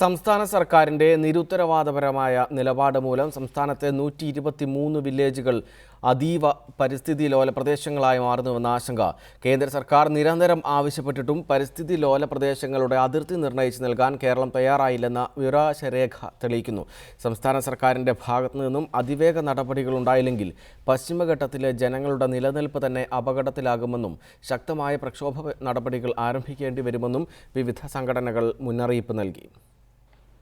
സംസ്ഥാന സർക്കാരിന്റെ നിരുത്തരവാദപരമായ നിലപാട് മൂലം സംസ്ഥാനത്തെ നൂറ്റി ഇരുപത്തി മൂന്ന് വില്ലേജുകൾ അതീവ പരിസ്ഥിതി ലോല പ്രദേശങ്ങളായി മാറുന്നുവെന്ന ആശങ്ക. കേന്ദ്ര സർക്കാർ നിരന്തരം ആവശ്യപ്പെട്ടിട്ടും പരിസ്ഥിതി ലോല പ്രദേശങ്ങളുടെ അതിർത്തി നിർണയിച്ച് നൽകാൻ കേരളം തയ്യാറായില്ലെന്ന വിവരാശരേഖ തെളിയിക്കുന്നു. സംസ്ഥാന സർക്കാരിന്റെ ഭാഗത്തു നിന്നും അതിവേഗ നടപടികളുണ്ടായില്ലെങ്കിൽ പശ്ചിമഘട്ടത്തിലെ ജനങ്ങളുടെ നിലനിൽപ്പ് തന്നെ അപകടത്തിലാകുമെന്നും ശക്തമായ പ്രക്ഷോഭ നടപടികൾ ആരംഭിക്കേണ്ടി വരുമെന്നും വിവിധ സംഘടനകൾ മുന്നറിയിപ്പ് നൽകി.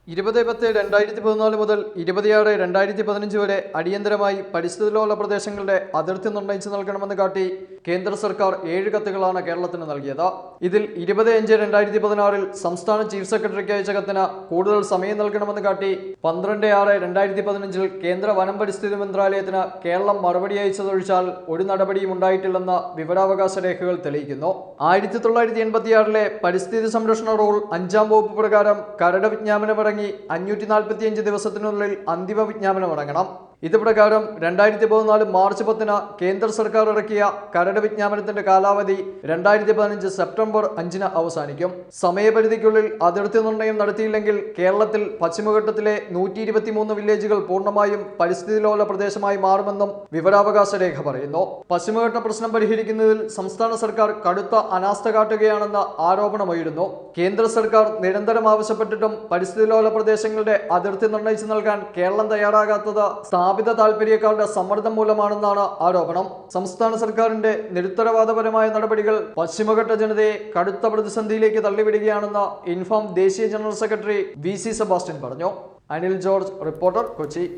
ഇരുപത് പത്ത് രണ്ടായിരത്തി പതിനാല് മുതൽ ഇരുപത്തിയാറ് രണ്ടായിരത്തി പതിനഞ്ച് വരെ അടിയന്തരമായി പരിസ്ഥിതിയിലുള്ള പ്രദേശങ്ങളുടെ അതിർത്തി നിർണയിച്ചു നൽകണമെന്ന് കാട്ടി കേന്ദ്ര സർക്കാർ ഏഴ് കത്തുകളാണ് കേരളത്തിന് നൽകിയത്. ഇതിൽ ഇരുപത് അഞ്ച് രണ്ടായിരത്തി പതിനാറിൽ സംസ്ഥാന ചീഫ് സെക്രട്ടറിക്ക് അയച്ച കത്തിന് കൂടുതൽ സമയം നൽകണമെന്ന് കാട്ടി പന്ത്രണ്ട് ആറ് രണ്ടായിരത്തി പതിനഞ്ചിൽ കേന്ദ്ര വനം പരിസ്ഥിതി മന്ത്രാലയത്തിന് കേരളം മറുപടി അയച്ചതൊഴിച്ചാൽ ഒരു നടപടിയും ഉണ്ടായിട്ടില്ലെന്ന് വിവരാവകാശ രേഖകൾ തെളിയിക്കുന്നു. ആയിരത്തി തൊള്ളായിരത്തി എൺപത്തിയാറിലെ പരിസ്ഥിതി സംരക്ഷണ റൂൾ അഞ്ചാം വകുപ്പ് പ്രകാരം കരട് വിജ്ഞാപനമിറങ്ങി അഞ്ഞൂറ്റി നാൽപ്പത്തിയഞ്ച് ദിവസത്തിനുള്ളിൽ അന്തിമ വിജ്ഞാപനം ഇറങ്ങണം ഇത് പ്രകാരം രണ്ടായിരത്തി പതിനാല് മാർച്ച് പത്തിന് കേന്ദ്ര സർക്കാർ ഇറക്കിയ കരട് വിജ്ഞാപനത്തിന്റെ കാലാവധി രണ്ടായിരത്തി പതിനഞ്ച് സെപ്റ്റംബർ അഞ്ചിന് അവസാനിക്കും. സമയപരിധിക്കുള്ളിൽ അതിർത്തി നിർണയം നടത്തിയില്ലെങ്കിൽ കേരളത്തിൽ പശ്ചിമഘട്ടത്തിലെ നൂറ്റി ഇരുപത്തിമൂന്ന് വില്ലേജുകൾ പൂർണമായും പരിസ്ഥിതി ലോല പ്രദേശമായി മാറുമെന്നും വിവരാവകാശ രേഖ പറയുന്നു. പശ്ചിമഘട്ട പ്രശ്നം പരിഹരിക്കുന്നതിൽ സംസ്ഥാന സർക്കാർ കടുത്ത അനാസ്ഥ കാട്ടുകയാണെന്ന ആരോപണമുയരുന്നു. കേന്ദ്ര സർക്കാർ നിരന്തരം ആവശ്യപ്പെട്ടിട്ടും പരിസ്ഥിതി ലോല പ്രദേശങ്ങളുടെ അതിർത്തി നിർണയിച്ചു നൽകാൻ കേരളം തയ്യാറാകാത്തത് സ്ഥാപിത താൽപര്യക്കാരുടെ സമ്മർദ്ദം മൂലമാണെന്നാണ് ആരോപണം. സംസ്ഥാന സർക്കാരിന്റെ നിരുത്തരവാദപരമായ നടപടികൾ പശ്ചിമഘട്ട ജനതയെ കടുത്ത പ്രതിസന്ധിയിലേക്ക് തള്ളിവിടുകയാണെന്ന് ഇൻഫോം ദേശീയ general secretary V C Sebastian പറഞ്ഞു. അനിൽ ജോർജ് റിപ്പോർട്ടർ കൊച്ചി.